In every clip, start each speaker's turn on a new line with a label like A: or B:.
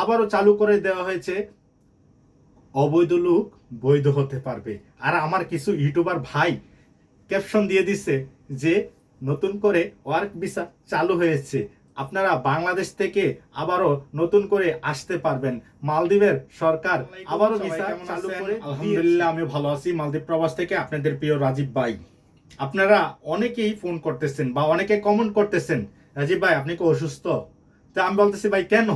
A: আবারও চালু করে দেওয়া হয়েছে। অবৈধ লোক বৈধ হতে পারবে। আর আমার কিছু ইউটিউবার ভাই ক্যাপশন দিয়ে দিছে যে নতুন করে ওয়ার্ক ভিসা চালু হয়েছে। আপনারা বাংলাদেশ থেকে আবারও নতুন করে আসতে পারবেন। মালদ্বীপের সরকার আবারও ভিসা চালু করে আলহামদুলিল্লাহ আমি ভালো আছি। মালদ্বীপ প্রবাস থেকে আপনাদের প্রিয় রাজীব ভাই। আপনারা অনেকেই ফোন করতেছেন বা অনেকে কমেন্ট করতেছেন রাজীব ভাই আপনি কি অসুস্থ? তা আমি বলতেছি ভাই কেন?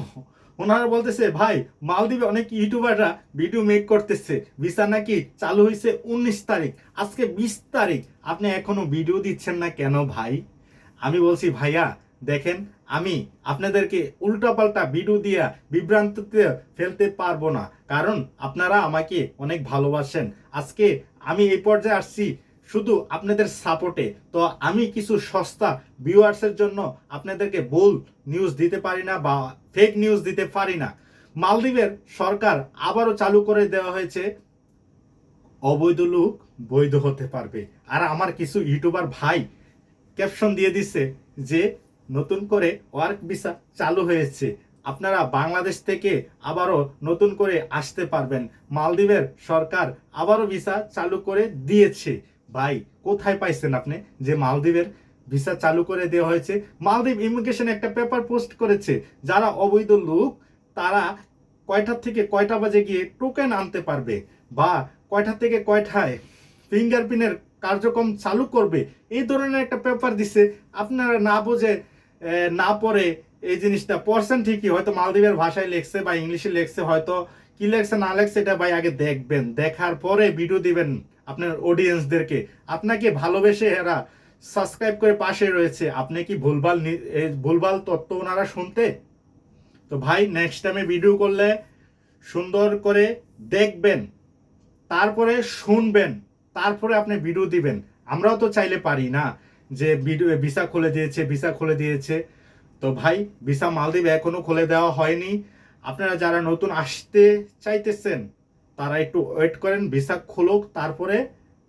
A: ওনারা বলতেছে, ভাই, মালদ্বীপে অনেক ইউটিউবাররা ভিডিও মেক করতেছে। ভিসা নাকি চালু হয়েছে উনিশ তারিখ। আজকে বিশ তারিখ। আপনি এখনও ভিডিও দিচ্ছেন না কেন ভাই? আমি বলছি, ভাইয়া, দেখেন, আমি আপনাদেরকে উল্টাপাল্টা ভিডিও দিয়া বিভ্রান্তিতে ফেলতে পারব না। কারণ আপনারা আমাকে অনেক ভালোবাসেন। আজকে আমি এই পর্যায়ে আসছি শুধু আপনাদের সাপোর্টে তো আমি কিছু সস্তা ভিউয়ার্সের জন্য আপনাদেরকে ভুল নিউজ দিতে পারি না বা ফেক নিউজ দিতে পারি না। মালদ্বীপের সরকার আবারও চালু করে দেওয়া হয়েছে, অবৈধ লোক বৈধ হতে পারবে। আর আমার কিছু ইউটিউবার ভাই ক্যাপশন দিয়ে দিচ্ছে যে, নতুন করে ওয়ার্ক ভিসা চালু হয়েছে। আপনারা বাংলাদেশ থেকে আবারও নতুন করে আসতে পারবেন। মালদ্বীপের সরকার আবারও ভিসা চালু করে দিয়েছে। ভাই, কোথায় পাইছেন আপনি যে মালদ্বীপের ভিসা চালু করে দেওয়া হয়েছে? মালদ্বীপ ইমিগ্রেশন একটা পেপার পোস্ট করেছে। যারা অবৈধ লোক, তারা কয়টা থেকে কয়টা বাজে গিয়ে টোকেন আনতে পারবে বা কয়টা থেকে কয়টায় ফিঙ্গারপ্রিন্টের কার্যক্রম চালু করবে? এই ধরনের একটা পেপার দিছে। আপনারা না বোঝে না পড়ে এই জিনিসটা। পড়ছেন ঠিকই, হয়তো মালদ্বীপের ভাষায় লেখছে বা ইংলিশে লেখছে, হয়তো কি লেখছে, না লেখছে, এটা ভাই আগে দেখবেন। দেখার পরে ভিডিও দিবেন। আপনার অডিয়েন্সদেরকে আপনাকে ভালোবেসে এরা সাবস্ক্রাইব করে পাশে রয়েছে। আপনি কি ভুলভাল ভুলভাল তত্ত্ব ওনারা শুনতে? তো ভাই নেক্সট টাইমে ভিডিও করলে সুন্দর করে দেখবেন, তারপরে শুনবেন, তারপরে আপনি ভিডিও দিবেন। আমরাও তো চাইলে পারি না যে ভিডিও ভিসা খুলে দিয়েছে ভিসা খুলে দিয়েছে। তো ভাই ভিসা মালদ্বীপ এখনও খুলে দেওয়া হয়নি। আপনারা যারা নতুন আসতে চাইতেছেন তারা একটু ওয়েট করেন ভিসা খুলুক, তারপরে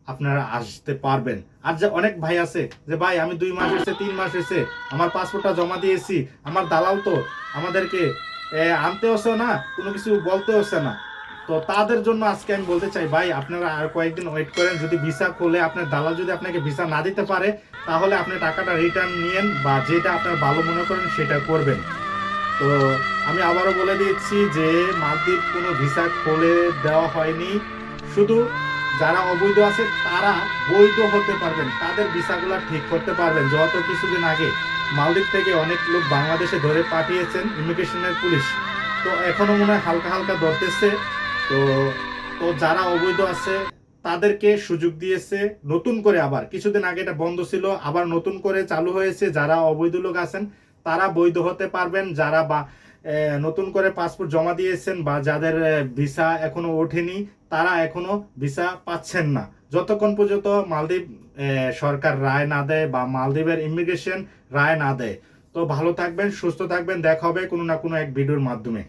A: আপনারা আসতে পারবেন। আর যে অনেক ভাই আছে, যে ভাই, আমি দুই মাস এসে, তিন মাস এসে আমার পাসপোর্টটা জমা দিয়েছি, আমার দালাল তো আমাদেরকে আনতে হচ্ছে না, কোনো কিছু বলতে হচ্ছে না। তো তাদের জন্য আজকে আমি বলতে চাই, ভাই, আপনারা আর কয়েকদিন ওয়েট করেন, যদি ভিসা খোলে, আপনার দালাল যদি আপনাকে ভিসা না দিতে পারে, তাহলে আপনি টাকাটা রিটার্ন নিয়েন বা যেটা আপনার ভালো মনে করেন, সেটা করবেন। তো আমি আবারও বলে দিচ্ছি যে মালদ্বীপ কোনো ভিসা খুলে দেওয়া হয়নি। শুধু যারা অবৈধ আছে, তারা বৈধ হতে পারবেন। তাদের ভিসাগুলো ঠিক করতে পারবেন। যত কিছুদিন আগে মালদ্বীপ থেকে অনেক লোক বাংলাদেশে ধরে পাঠিয়েছেন ইমিগ্রেশনের পুলিশ। তো এখনও মনে হয় হালকা হালকা ধরতেছে। তো তো যারা অবৈধ আছে, তাদেরকে সুযোগ দিয়েছে নতুন করে আবার। কিছুদিন আগে এটা বন্ধ ছিল, আবার নতুন করে চালু হয়েছে। যারা অবৈধ লোক আছেন তারা বৈধ হতে পারবেন, যারা বা নতুন করে পাসপোর্ট জমা দিয়েছেন বা যাদের ভিসা এখনও ওঠেনি, তারা এখনও ভিসা পাচ্ছেন না। যতক্ষণ পর্যন্ত মালদ্বীপ সরকার রায় না দেয় বা মালদ্বীপের ইমিগ্রেশন রায় না দেয়। তো ভালো থাকবেন, সুস্থ থাকবেন, দেখা হবে কোনো না কোনো এক ভিডিওর মাধ্যমে।